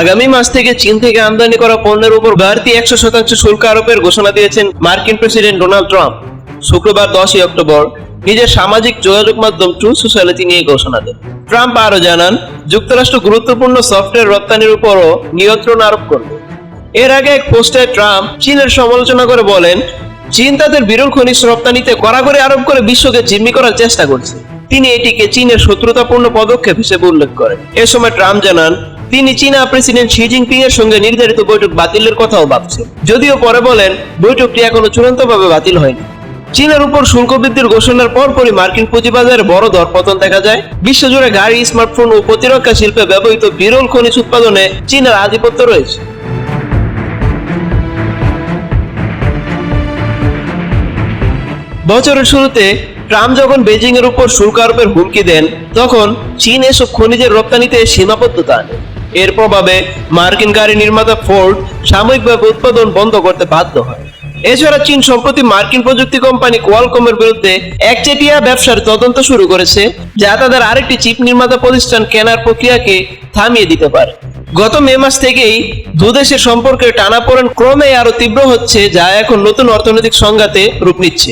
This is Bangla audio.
আগামী মাস থেকে চীন থেকে আমদানি করা পণ্যের উপর বাড়তি একশো শতাংশ শুল্ক আরোপের ঘোষণা দিয়েছেন মার্কিন প্রেসিডেন্ট ডোনাল্ড ট্রাম্প। শুক্রবার দশই অক্টোবর নিজের সামাজিক যোগাযোগ মাধ্যম ট্রু সোশ্যালিটি নিয়ে ঘোষণা দেন। ট্রাম্প আরও জানান, যুক্তরাষ্ট্র গুরুত্বপূর্ণ সফটওয়্যার রপ্তানির উপরও নিয়ন্ত্রণ আরোপ করবে। এর আগে এক পোস্টে ট্রাম্প চীনের সমালোচনা করে বলেন, চীন তাদের বিরল খনিজ রপ্তানিতে কড়াকড়ি আরোপ করে বিশ্বকে জিম্মি করার চেষ্টা করছে। তিনি এটিকে চীনের শত্রুতাপূর্ণ পদক্ষেপ হিসেবে উল্লেখ করেন। এ সময় ট্রাম্প জানান তিনি চীনা প্রেসিডেন্ট শি জিনপিং এর সঙ্গে নির্ধারিত বৈঠক বাতিলের কথাও ভাবছেন। যদিও পরে বলেন, বৈঠকটি এখনও চূড়ান্তভাবে বাতিল হয়নি। চীনের উপর শুল্ক বৃদ্ধির ঘোষণার পরপরই মার্কিন পুঁজিবাজারে বড় দরপতন দেখা যায়। বিশ্বজুড়ে গাড়ি, স্মার্টফোন ও প্রতিরক্ষা শিল্পে ব্যবহৃত বিরল খনিজ উৎপাদনে চীনের আধিপত্য রয়েছে। বছরের শুরুতে ট্রাম্প যখন বেজিং এর উপর শুল্ক আরোপের হুমকি দেন, তখন চীন এসব খনিজের রপ্তানিতে সীমাবদ্ধতা আনে। এর প্রভাবে মার্কিন গাড়ি নির্মাতা ফোর্ড সাময়িকভাবে উৎপাদন বন্ধ করতে বাধ্য হয়। এছাড়া চীন সম্প্রতি মার্কিন প্রযুক্তি কোম্পানি কোয়ালকমের বিরুদ্ধে একচেটিয়া ব্যবসার তদন্ত শুরু করেছে, যা তাদের আরেকটি চিপ নির্মাতা প্রতিষ্ঠান কেনার প্রক্রিয়াকে থামিয়ে দিতে পারে। গত মে মাস থেকেই দুদেশের সম্পর্কের টানাপোড়েন ক্রমে আরও তীব্র হচ্ছে, যা এখন নতুন অর্থনৈতিক সংঘাতে রূপ নিচ্ছে।